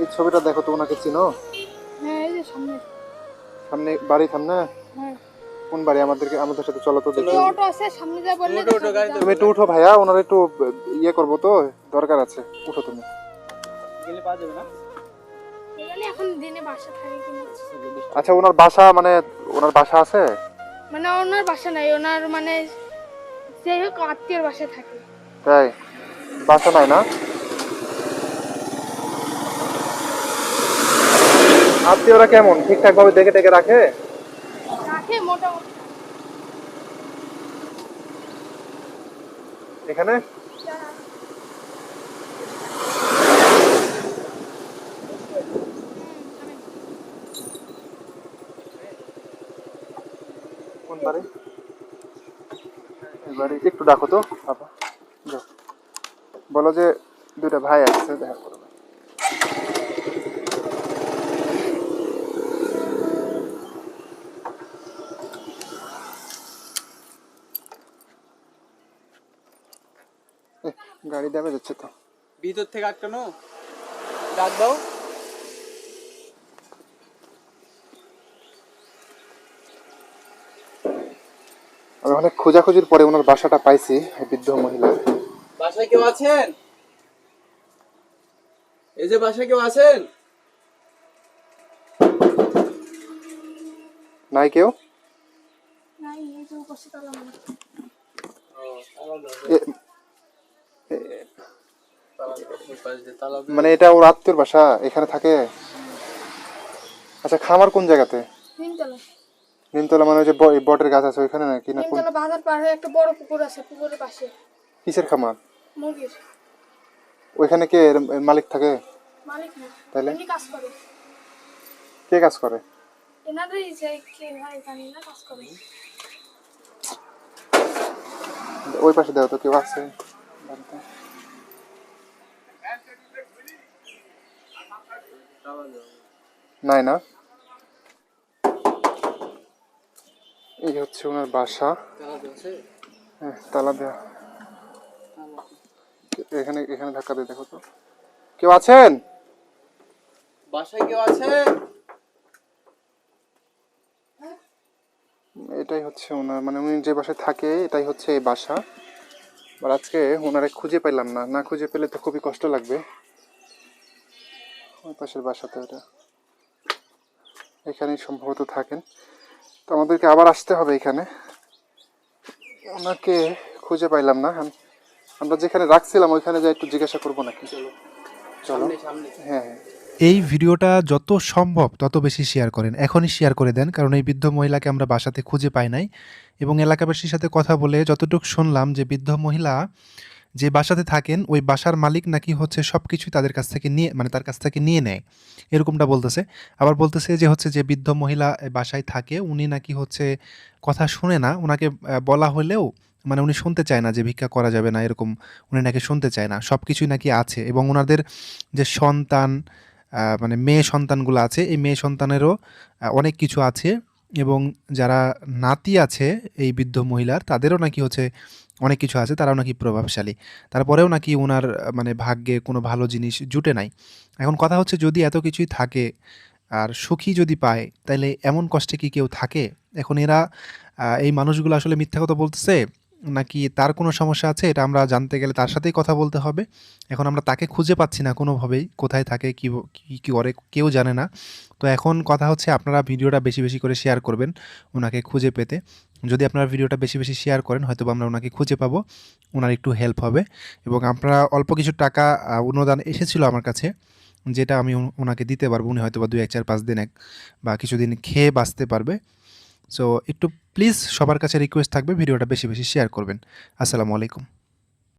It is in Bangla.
এই ছবিটা দেখো তো ওনাকে চিনো? হ্যাঁ এই যে সামনে। সামনে বাড়ি সামনে হ্যাঁ। কোন বাড়ি? আমাদেরকে আমাদের সাথে চলো তো দেখি। অটো আছে সামনে যা বললে তুমি একটু উঠো ভাইয়া ওনার একটু ইয়ে করব তো দরকার আছে। উঠো তুমি। গেলে পাওয়া যাবে না? জানি এখন দিনে বাসা থাকে আচ্ছা ওনার বাসা মানে ওনার বাসা আছে? মানে ওনার বাসা নাই ওনার মানে যাই হোক আত্মীয়র বাসায় থাকে। তাই? বাসা নাই না? আত্মীয়রা কেমন? ঠিকঠাক ভাবে দেখে টেকে রাখে? রাখে মোটামুটি। এখানে? কোন বাড়ি? এই একটু ডাকো তো বাবা। বলো যে দুইটা ভাই আসছে দেখা করো। গাড়ি যাবে যাচ্ছে তো। ভিতর থেকে আটকানো? ডাক দাও। আমি অনেক খোঁজাখুঁজির পরে ওনার বাসাটা পাইছি বৃদ্ধ মহিলা। বাসায় কেউ আছেন? এই যে বাসায় কেউ আছেন? নাই কেউ? নাই এই যে উপস্থিত মানে এটা ওর আত্মীয়র বাসা এখানে থাকে? আচ্ছা খামার কোন জায়গাতে? নিমতলা। মানে ওই যে বটের গাছ আছে ওইখানে নাকি না কোন? বাজার পার হয়ে একটা বড় পুকুর আছে পুকুরের পাশে। কিসের খামার? মুরগির। ওইখানে কে মালিক থাকে? মালিক না তাহলে? কাজ করে। কে কাজ করে? এনাদেরই যে কে হয় জানি না কাজ করে। ওই পাশে দেও তো কেউ আছে? বাড়িতে? নাই না? এই হচ্ছে ওনার বাসা। হ্যাঁ তালা দেওয়া এখানে এখানে ধাক্কা দিয়ে দেখো তো। কেউ আছেন? বাসায় কেউ আছেন? এটাই হচ্ছে ওনার মানে উনি যে বাসায় থাকে এটাই হচ্ছে এই বাসা। আর আজকে ওনারে খুঁজে পেলাম না। না খুঁজে পেলে তো খুবই কষ্ট লাগবে। ওই পাশের বাসাতে ওটা। এখানেই সম্ভবত থাকেন। তো আমাদেরকে আবার আসতে হবে এখানে। ওনাকে খুঁজে পাইলাম না। আমরা যেখানে রাখছিলাম ওইখানে যাই একটু জিজ্ঞাসা করব নাকি। চলো। হ্যাঁ হ্যাঁ। এই ভিডিওটা যত সম্ভব তত বেশি শেয়ার করেন। এখনই শেয়ার করে দেন কারণ এই বৃদ্ধ মহিলাকে আমরা বাসাতে খুঁজে পাই নাই। এবং এলাকাবাসীর সাথে কথা বলে যতটুকু শুনলাম যে বৃদ্ধ মহিলা যে বাসাতে থাকেন, ওই বাসার মালিক নাকি হচ্ছে সব কিছুই তাদের কাছ থেকে নিয়ে মানে তার কাছ থেকে নিয়ে নেয়। এরকমটা বলতেছে। আবার বলতেছে যে হচ্ছে যে বৃদ্ধ মহিলা বাসায় থাকে, উনি নাকি হচ্ছে কথা শুনে না ওনাকে বলা হলেও মানে উনি শুনতে চায় না যে ভিক্ষা করা যাবে না এরকম, উনি নাকি শুনতে চায় না। সব কিছুই নাকি আছে এবং ওনাদের যে সন্তান মানে মেয়ে সন্তানগুলো আছে, এই মেয়ে সন্তানেরও অনেক কিছু আছে। এবং যারা নাতি আছে এই বৃদ্ধ মহিলার, তাদেরও নাকি হচ্ছে অনেক কিছু আছে, তারাও নাকি প্রভাবশালী। তারপরেও নাকি ওনার মানে ভাগ্যে কোনো ভালো জিনিস জুটে নাই। এখন কথা হচ্ছে যদি এত কিছুই থাকে আর সুখী যদি পায় তাহলে এমন কষ্টে কি কেউ থাকে? এখন এরা এই মানুষগুলো আসলে মিথ্যা কথা বলতেছে? নাকি তার কোনো সমস্যা আছে, এটা আমরা জানতে গেলে তার সাথেই কথা বলতে হবে। এখন আমরা তাকে খুঁজে পাচ্ছি না কোনোভাবেই, কোথায় থাকে, কী কী করে, কেউ জানে না। তো এখন কথা হচ্ছে আপনারা ভিডিওটা বেশি বেশি করে শেয়ার করবেন ওনাকে খুঁজে পেতে। যদি আপনারা ভিডিওটা বেশি বেশি শেয়ার করেন হয়তো আমরা ওনাকে খুঁজে পাবো, ওনার একটু হেল্প হবে। এবং আপনারা অল্প কিছু টাকা অনুদান এসেছিল আমার কাছে, যেটা আমি ওনাকে দিতে পারব, উনি হয়তো বা দুই এক, চার, পাঁচ দিন এক বা কিছুদিন খেয়ে বাঁচতে পারবে। সো একটু প্লিজ সবার কাছে রিকোয়েস্ট থাকবে ভিডিওটা বেশি বেশি শেয়ার করবেন। আসসালামু আলাইকুম।